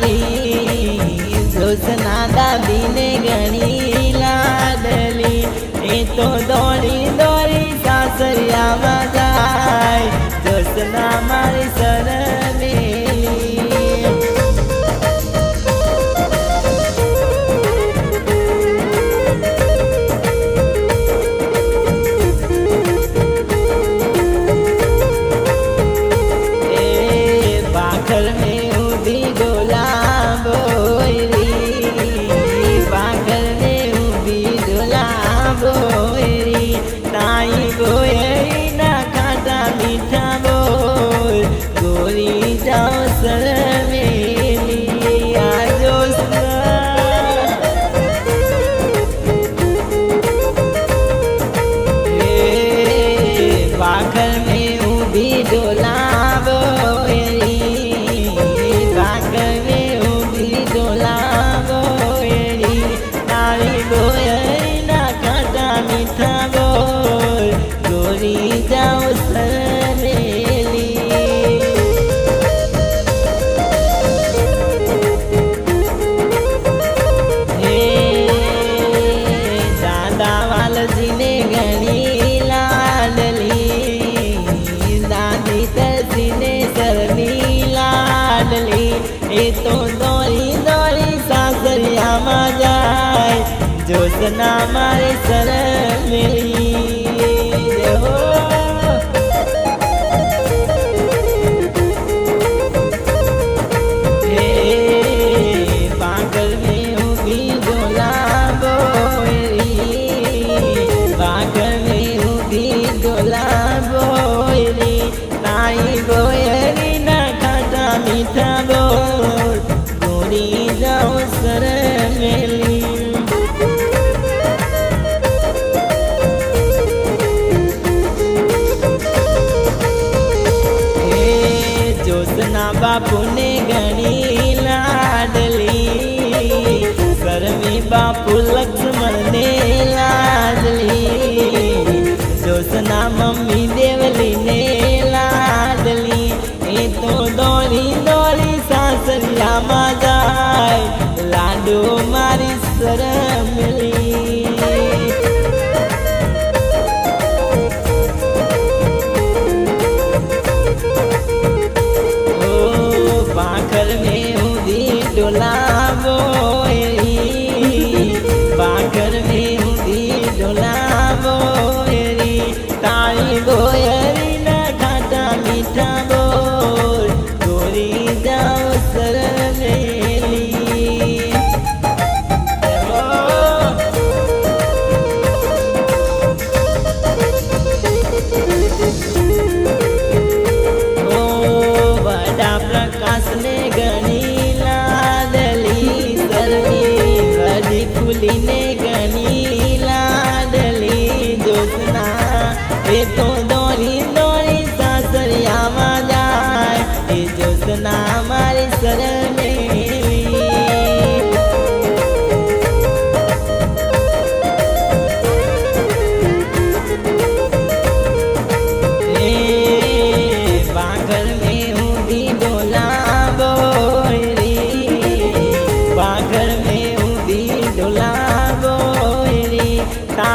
લાડલી જોસના દાદીને ગણી લાડલી. એ તો દોડી દોડી સાસરિયામાં જાય. જોસના મારી સર 对 એ તો દોરી દોરી સાસરિયામાં જાય. જોતના મારે સરળ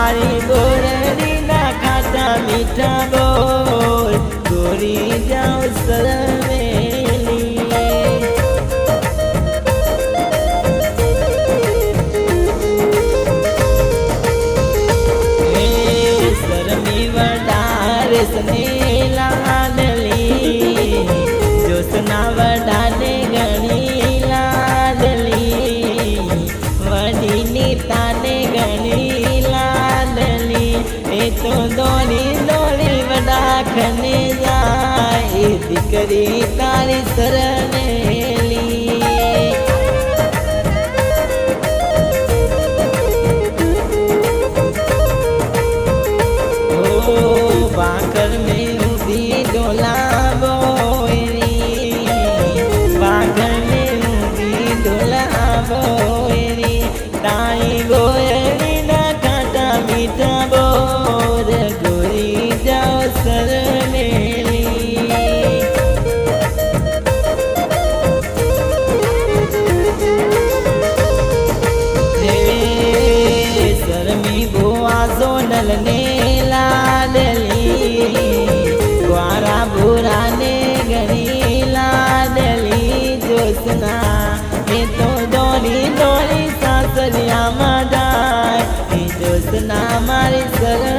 મારી બોરડી ના ખાતા મીઠા બોલ દોરી જાઓ સરમી વડારે સની દોડી દોડી વડાખને જાય. દીકરી તારી ઓ બાકર મે ઊભી ડોલાવો એરી બાકર જોસના મારી શરમેલી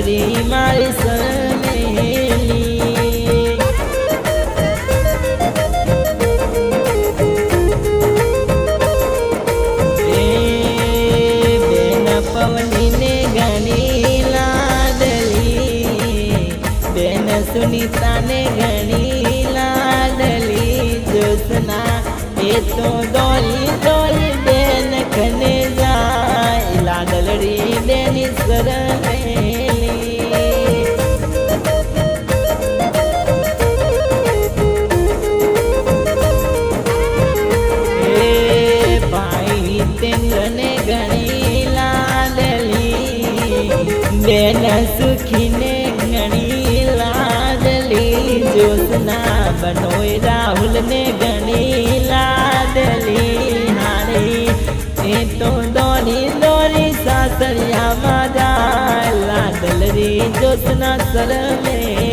લાડલ રી મારી એ બેન પવનીને ગણી લાડલી. બેન સુનીતાને ગણી લાડલી. જોસના એ તો દોરી દોરી બેન ખને જાય. લાડલડી બેની સરમેલી બેન સુખીને ગણી લાડલી જોસના બનોય રાહુલને ગણી લાડલી હારી. એ તો દોરી દોરી સાસરિયામાં જાય લાડલરી જોસના સરમેલી એ